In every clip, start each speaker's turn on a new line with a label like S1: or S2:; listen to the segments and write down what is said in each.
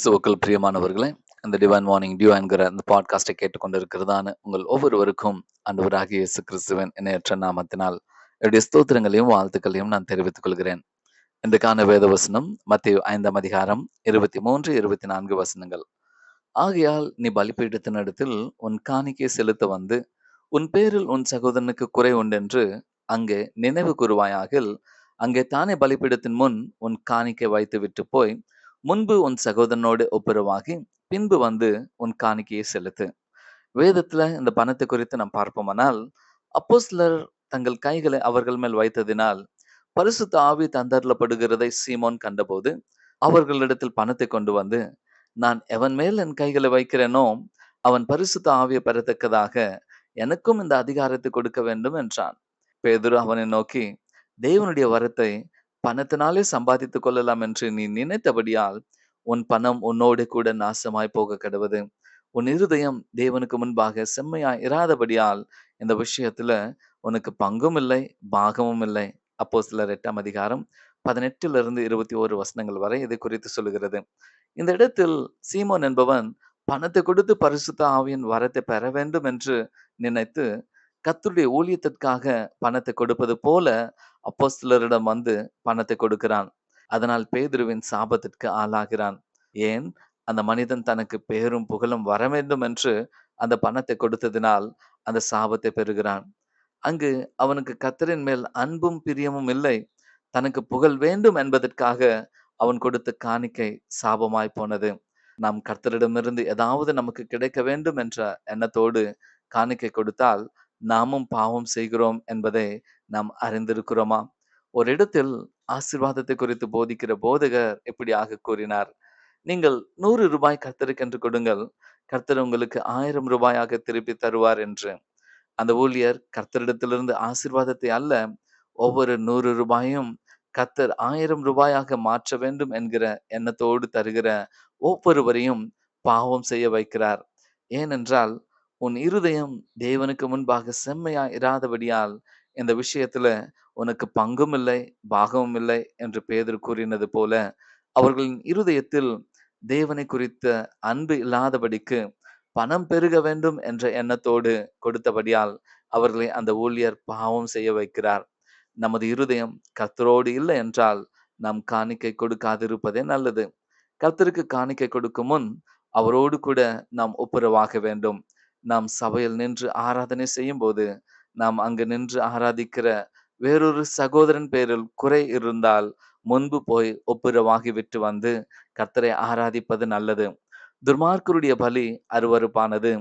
S1: கிறிஸ்துவுக்குள் பிரியமானவர்களே இந்த டிவைன் மார்னிங் டியூ என்கிற அந்த பாட்காஸ்டை கேட்டுக்கொண்டிருக்கிறதான உங்கள் ஒவ்வொருவருக்கும் அன்பராக இயேசு கிறிஸ்துவன் இணையற்ற நாமத்தினால் என்னுடைய ஸ்தோத்திரங்களையும் வாழ்த்துக்களையும் நான் தெரிவித்துக் கொள்கிறேன். இன்றைக்கான வேத வசனம் மத்திய ஐந்தாம் அதிகாரம் இருபத்தி மூன்று இருபத்தி நான்கு வசனங்கள். ஆகையால் நீ பலிப்பீடத்தின் இடத்தில் உன் காணிக்கை செலுத்த வந்து உன் பேரில் உன் சகோதரனுக்கு குறை உண்டென்று அங்கே நினைவு கூறுவாயாகில் அங்கே தானே பலிப்பீடத்தின் முன் உன் காணிக்கை வைத்து விட்டு போய் முன்பு உன் சகோதரனோடு ஒப்புரவாகி பின்பு வந்து உன் காணிக்கையை செலுத்து. வேதத்துல இந்த பணத்தை குறித்து நாம் பார்ப்போமானால் அப்போ சிலர் தங்கள் கைகளை அவர்கள் மேல் வைத்ததினால் பரிசுத்த ஆவி தந்தரப்படுகிறதை சீமோன் கண்டபோது அவர்களிடத்தில் பணத்தை கொண்டு வந்து நான் எவன் மேல் என் கைகளை வைக்கிறேனோ அவன் பரிசுத்த ஆவியை பெறத்தக்கதாக எனக்கும் இந்த அதிகாரத்தை கொடுக்க வேண்டும் என்றான். பேதுரு அவனை நோக்கி தேவனுடைய வரத்தை பணத்தினாலே சம்பாதித்துக் கொள்ளலாம் என்று நீ நினைத்தபடியால் உன் பணம் உன்னோடு கூட நாசமாய் போக கடவுது. உன் இருதயம் தேவனுக்கு முன்பாக செம்மையா இராதபடியால் இந்த விஷயத்துல உனக்கு பங்கும் இல்லை பாகமும் இல்லை. அப்போ சிலர் எட்டாம் அதிகாரம் பதினெட்டுல இருந்து இருபத்தி ஓரு வசனங்கள் வரை இதை குறித்து சொல்லுகிறது. இந்த இடத்தில் சீமோன் என்பவன் பணத்தை கொடுத்து பரிசுத்த ஆவியின் வரத்தை பெற வேண்டும் என்று நினைத்து கத்துடைய ஊழியத்திற்காக பணத்தை கொடுப்பது போல அப்போஸ்தலரிடம் வந்து பணத்தை கொடுக்கிறான். அதனால் பேதுருவின் சாபத்திற்கு ஆளாகிறான். ஏன்? அந்த மனிதன் தனக்கு பேரும் புகழும் வர வேண்டும் என்று அந்த பணத்தை கொடுத்ததினால் அந்த சாபத்தை பெறுகிறான். அங்கு அவனுக்கு கத்தரின் மேல் அன்பும் பிரியமும் இல்லை. தனக்கு புகழ் வேண்டும் என்பதற்காக அவன் கொடுத்த காணிக்கை சாபமாய் போனது. நாம் கர்த்தரிடமிருந்து ஏதாவது நமக்கு கிடைக்க வேண்டும் என்ற எண்ணத்தோடு காணிக்கை கொடுத்தால் நாமும் பாவம் செய்கிறோம் என்பதை நாம் அறிந்திருக்கிறோமா? ஒரு இடத்தில் ஆசிர்வாதத்தை குறித்து போதிக்கிற போதகர் எப்படியாக கூறினார்? நீங்கள் நூறு ரூபாய் கர்த்தருக்கென்று கொடுங்கள். கர்த்தர் உங்களுக்கு ஆயிரம் ரூபாயாக திருப்பி தருவார் என்று. அந்த ஊழியர் கர்த்தரிடத்திலிருந்து ஆசிர்வாதத்தை அல்ல ஒவ்வொரு நூறு ரூபாயும் கர்த்தர் ஆயிரம் ரூபாயாக மாற்ற வேண்டும் என்கிற எண்ணத்தோடு தருகிற ஒவ்வொருவரையும் பாவம் செய்ய வைக்கிறார். ஏனென்றால் உன் இருதயம் தேவனுக்கு முன்பாக செம்மையா இராதபடியால் இந்த விஷயத்துல உனக்கு பங்கும் இல்லை பாகமும் இல்லை என்று பேதர் கூறினது போல அவர்களின் இருதயத்தில் தேவனை குறித்த அன்பு இல்லாதபடிக்கு பணம் பெருக வேண்டும் என்ற எண்ணத்தோடு கொடுத்தபடியால் அவர்களை அந்த ஊழியர் பாவம் செய்ய வைக்கிறார். நமது இருதயம் கர்த்தரோடு இல்லை என்றால் நாம் காணிக்கை கொடுக்காதிருப்பதே நல்லது. கர்த்தருக்கு காணிக்கை கொடுக்கும் முன் அவரோடு கூட நாம் ஒப்புரவாக வேண்டும். நாம் சபையில் நின்று ஆராதனை செய்யும் போது நாம் அங்கு நின்று ஆராதிக்கிற வேறொரு சகோதரன் பேரில் குறை இருந்தால் முன்பு போய் ஒப்புரவாகிவிட்டு வந்து கர்த்தரை ஆராதிப்பது நல்லது. துர்மார்க்கருடைய பலி அருவறுப்பானது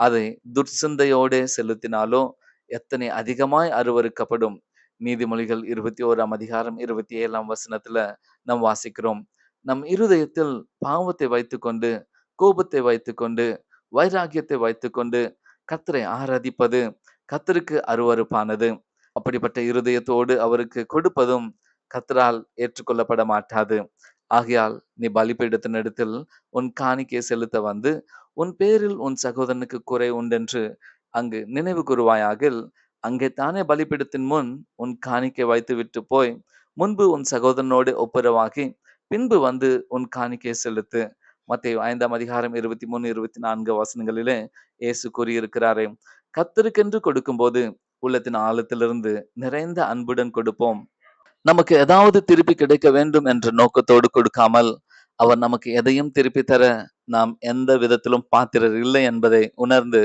S1: அதை துர்சிந்தையோடே செலுத்தினாலோ எத்தனை அதிகமாய் அருவறுக்கப்படும் நீதிமொழிகள் இருபத்தி ஓராம் அதிகாரம் இருபத்தி ஏழாம் வசனத்துல நாம் வாசிக்கிறோம். நம் இருதயத்தில் பாவத்தை வைத்துக்கொண்டு கோபத்தை வைத்துக்கொண்டு வைராகியத்தை வைத்துக்கொண்டு கத்தரை ஆராதிப்பது கத்தருக்கு அருவறுப்பானது அப்படிப்பட்ட இருதயத்தோடு அவருக்கு கொடுப்பதும் கத்தரால் ஏற்றுக்கொள்ளப்பட மாட்டாது ஆகையால் நீ பலிபீடத்தின் இடத்தில் உன் காணிக்கை செலுத்த வந்து உன் பேரில் உன் சகோதரனுக்கு குறை உண்டென்று அங்கு நினைவு கூறுவாயாகில் அங்கே தானே பலிபீடத்தின் முன் உன் காணிக்கை வைத்து விட்டு போய் முன்பு உன் சகோதரனோடு ஒப்புரவாகி பின்பு வந்து உன் காணிக்கை செலுத்து. மத்திய ஐந்தாம் அதிகாரம் இருபத்தி மூணு இருபத்தி நான்கு வசனங்களிலே இயேசு கூறியிருக்கிறாரே கத்தருக்கென்று கொடுக்கும்போது உள்ளத்தின் ஆழத்திலிருந்து நிறைந்த அன்புடன் கொடுப்போம். நமக்கு ஏதாவது திருப்பி கிடைக்க வேண்டும் என்ற நோக்கத்தோடு கொடுக்காமல் அவர் நமக்கு எதையும் திருப்பி தர நாம் எந்த விதத்திலும் பாத்திரர் இல்லை என்பதை உணர்ந்து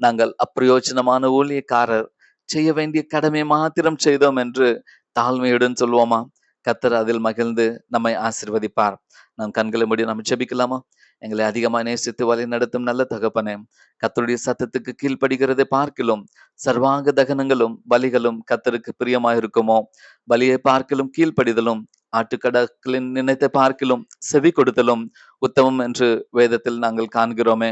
S1: நாங்கள் அப்பிரயோஜனமான ஊழியக்காரர் செய்ய வேண்டிய கடமை மாத்திரம் செய்தோம் என்று தாழ்மையுடன் சொல்வோமா? கத்தர் அதில் மகிழ்ந்து நம்மை ஆசிர்வதிப்பார். நாம் கண்களை முடி நம்ம ஜெபிக்கலாமா? எங்களை அதிகமாக நேசித்து வழி நடத்தும் நல்ல தகப்பனே. கத்தருடைய சத்தத்துக்கு கீழ்ப்படுகிறதை பார்க்கலும் சர்வாங்க தகனங்களும் பலிகளும் கத்தருக்கு பிரியமாயிருக்குமோ? பலியை பார்க்கலும் கீழ்ப்படிதலும் ஆட்டுக்கடக்களின் நினைத்தை பார்க்கலும் செவி கொடுத்தலும் உத்தமம் என்று வேதத்தில் நாங்கள் காண்கிறோமே.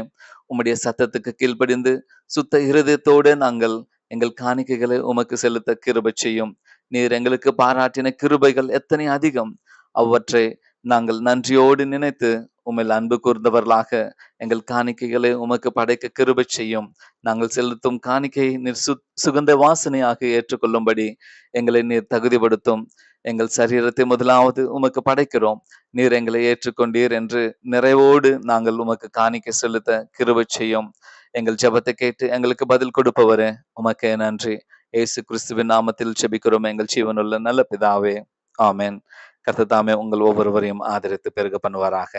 S1: உம்முடைய சத்தத்துக்கு கீழ்ப்படிந்து சுத்த இருதயத்தோடு நாங்கள் எங்கள் காணிக்கைகளை உமக்கு செலுத்த கிருபை செய்யும். நீர் எங்களுக்கு பாராட்டின கிருபைகள் எத்தனை அதிகம். அவற்றை நாங்கள் நன்றியோடு நினைத்து உம்மில் அன்பு கூர்ந்தவர்களாக எங்கள் காணிக்கைகளை உமக்கு படைக்க கிருபை செய்யும். நாங்கள் செலுத்தும் காணிக்கை நீர் சு சுகந்த வாசனையாக ஏற்றுக்கொள்ளும்படி எங்களை நீர் தகுதிப்படுத்தும். எங்கள் சரீரத்தை முதலாவது உமக்கு படைக்கிறோம். நீர் எங்களை ஏற்றுக்கொண்டீர் என்று நிறைவோடு நாங்கள் உமக்கு காணிக்கை செலுத்த கிருபை செய்யும். எங்கள் ஜெபத்தை கேட்டு எங்களுக்கு பதில் கொடுப்பவரே உமக்கே நன்றி. இயேசு கிறிஸ்துவின் நாமத்தில் ஜெபிக்கிறோம். எங்கள் ஜீவனுள்ள நல்ல பிதாவே. ஆமேன். கர்த்தத்தாமே உங்கள் ஒவ்வொருவரையும் ஆதரித்து பெருக பண்ணுவாராக.